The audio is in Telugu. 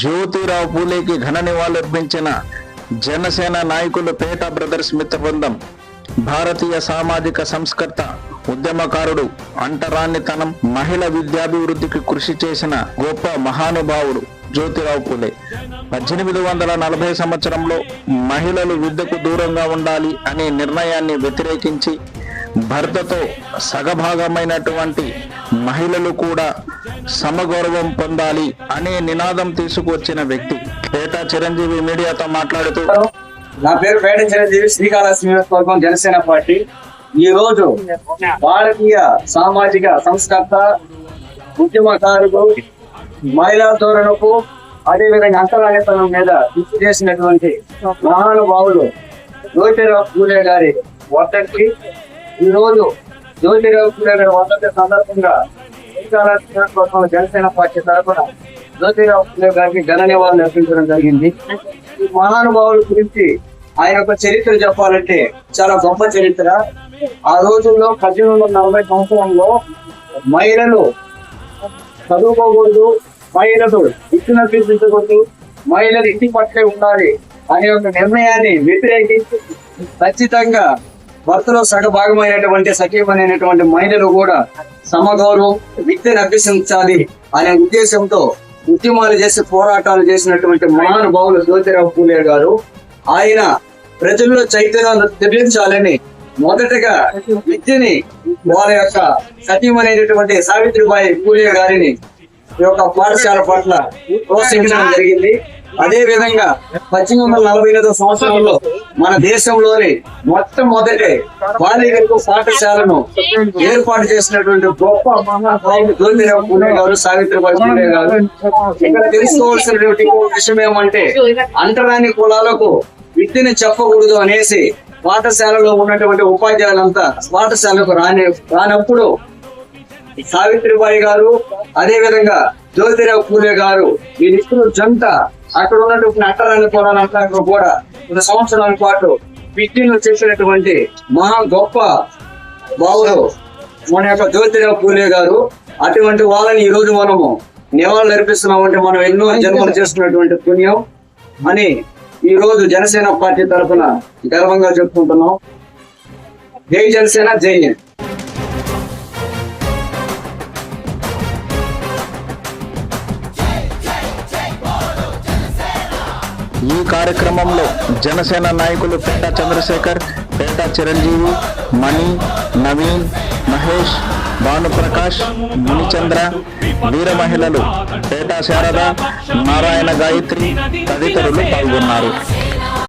జ్యోతిరావు పూలేకి ఘన నివాళులర్పించిన జనసేన నాయకులు పేట బ్రదర్స్ మిత్ర బృందం భారతీయ సామాజిక సంస్కర్త ఉద్యమకారుడు అంటరానితనం మహిళ విద్యాభివృద్ధికి కృషి చేసిన గొప్ప మహానుభావుడు జ్యోతిరావు పూలే. పద్దెనిమిది వందల నలభై సంవత్సరంలో మహిళలు విద్యకు దూరంగా ఉండాలి అనే నిర్ణయాన్ని వ్యతిరేకించి భర్తతో సగభాగమైనటువంటి మహిళలు కూడా సమగౌరవం పొందాలి అనే నినాదం తీసుకువచ్చిన వ్యక్తి. పేట చిరంజీవి మీడియాతో మాట్లాడుతూ నా పేరు పేట చిరంజీవి శ్రీకాళహస్తి జనసేన పార్టీ. ఈ రోజు భారతీయ సామాజిక సంస్కర్త ఉద్యమకారుడు మహిళా ధోరణకు అదేవిధంగా అంతరాయతనం మీద కృషి చేసినటువంటి మహానుభావులు జ్యోతిరావు పూలే గారి వర్ధంతి ఈరోజు రోజు జ్యోతిరావు పూలే గారి వర్ధంతి సందర్భంగా శ్రీకాళహస్తి జనసేన పార్టీ తరఫున జ్యోతిరావు పూలే గారికి ఘన నివాళులు అర్పించడం జరిగింది. మహానుభావుల గురించి ఆయన యొక్క చరిత్ర చెప్పాలంటే చాలా గొప్ప చరిత్ర. ఆ రోజుల్లో పద్దెనిమిది వందల నలభై సంవత్సరంలో మహిళలు చదువుకోకూడదు మహిళలు ఇచ్చిన తీర్పించకూడదు మహిళలు ఇంటి పట్లే ఉండాలి అనే ఒక నిర్ణయాన్ని వ్యతిరేకించి ఖచ్చితంగా భర్తలో సగభాగమైనటువంటి సఖీమైనటువంటి మహిళలు కూడా సమగౌరవం విద్యను అభ్యసించాలి అనే ఉద్దేశంతో ఉద్యమాలు చేసి పోరాటాలు చేసినటువంటి మహానుభావులు జ్యోతిరావు పూలే గారు. ఆయన ప్రజల్లో చైతన్యాన్ని తెప్పించాలని మొదటగా విద్యని వారి యొక్క సతీమనేటటువంటి సావిత్రిబాయి పూలే గారిని ఈ యొక్క పాఠశాల పట్ల ప్రోత్సహించడం జరిగింది. అదే విధంగా పద్దెనిమిది వందల నలభై ఎనిమిదో సంవత్సరంలో మన దేశంలోని మొట్టమొదటి బాలికలకు పాఠశాలను ఏర్పాటు చేసినటువంటి గొప్ప జ్యోతిరావు పూలే గారు సావిత్రిబాయి పూణే గారు. ఇక్కడ తెలుసుకోవాల్సినటువంటి విషయం ఏమంటే అంటరాని కులాలకు విద్యను చెప్పకూడదు అనేసి పాఠశాలలో ఉన్నటువంటి ఉపాధ్యాయులంతా పాఠశాలకు రాని రానప్పుడు సావిత్రిబాయి గారు అదే విధంగా జ్యోతిరావు పూలే గారు వీరిద్దరు జంట అక్కడ ఉన్నటువంటి అంటరాని కులాలంతా కూడా కొన్ని సంవత్సరాల పాటు విద్యను చేసినటువంటి మహా గొప్ప బావులు మన యొక్క జ్యోతిరావు పూలే గారు. అటువంటి వాళ్ళని ఈ రోజు మనము నివాళులు అర్పిస్తున్నామంటే మనం ఎన్నో జన్మలు చేస్తున్నటువంటి పుణ్యం అని ఈ రోజు జనసేన పార్టీ తరఫున గర్వంగా చెప్పుకుంటున్నాం. జై జనసేన జై ఈ కార్యక్రమంలో జనసేన నాయకులు పేట చంద్రశేఖర్ పేట చిరంజీవి మణి నవీన్ మహేష్ భానుప్రకాష్ మునిచంద్ర వీర మహిళలు పేట శారద నారాయణ గాయత్రి తదితరులు పాల్గొన్నారు.